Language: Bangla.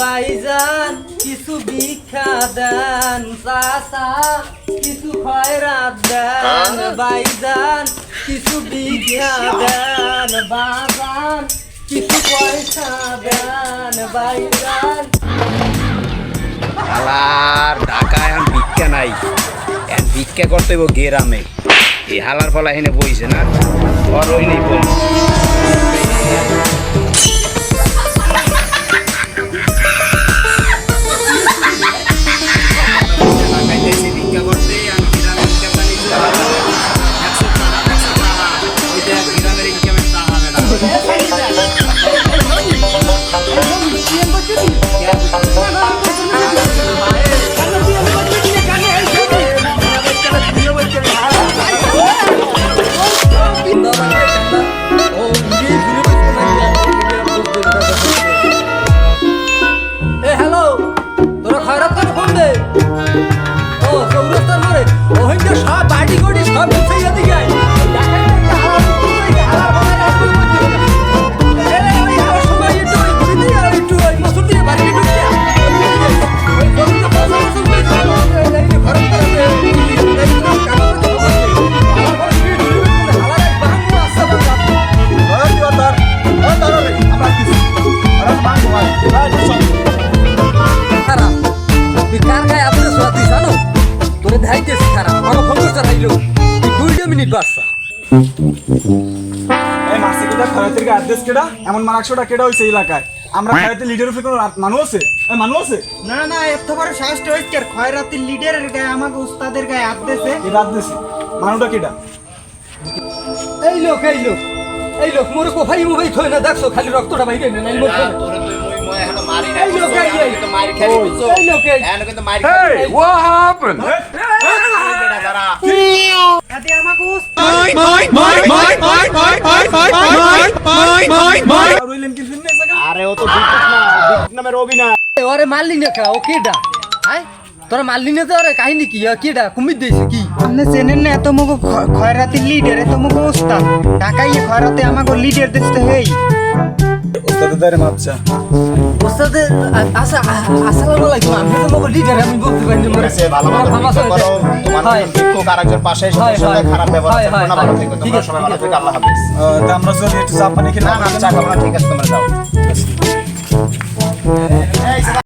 বাইজান কিছু ভিক্ষা দেন চাচা কিছু খয়রাত দেন বাইজান কিছু ভিক্ষা দেন বাজান কিছু পয়সা দেন বাইজান। হালার ঢাকা এখন ভিক্ষা নাই। এখন ভিক্ষা করতে হইব গেরামে। এই হালার ফলা এখানে বইছে না। ওর ওই বই তুই দুইটা এই মাসি কোটা খরাতের কে আদেশ কেডা এমন মারাকশোটা কেডা হইছে এলাকায় আমরা খরাতের লিডার উপরে কোনো রাত- মানুষ আছে এই মানুষ আছে না না এত বড় সাহসটা হইছে আর খয়রাতির লিডারের গায়ে আমাকে উস্তাদের গায়ে দিয়েছে এই রাত মানুষটা কেডা এই লোক এই লোক এই লোক মোরে কোফাই মুভাই থই না দেখছ খালি রক্তটা বাইরে না নাই মোর তোরে তুই মই মই এখনও মারি এই লোক, এই, এই। কিন্তু মারি খালি বুঝছ এই লোক, এই। এখন কিন্তু মারি খালি What happened? দাঁড়া আদি আমাকে উস্তাদ আর রইলেন কি ফিল্ম নেই আরে ও তো বিদ্যুৎ না বিদ্যুৎ নামের অভিনয় ওরে মারলি না কা ও কেডা হাই তোরা মারলি না তো ওরে কাহিনী কি ও কেডা কুমির দিয়েছে কি আপনি চেনেন না এত মগো খয়রাতির লিডার এত মগো উস্তাদ ঢাকায় খয়রাতে আমাকে লিডার দিতে হেই ওস্তাদের দারে মাপচা ওস্তাদ আসা আসসালামু আলাইকুম আমি তো মগো লিডার আমি বলতে পারি না মোরে সে ভালো ভিক্ষুক আরেকজন পাশে এসে সঙ্গে খারাপ ব্যবহার করবে না। ভালো। ঠিক তোমরা আছে, সবাই ঠিক ভালো আছে। আল্লাহ হাফেজ। তা আমরা চলি একটু চা পানি খেলাম না না চা খাব না ঠিক আছে তোমরা যাও।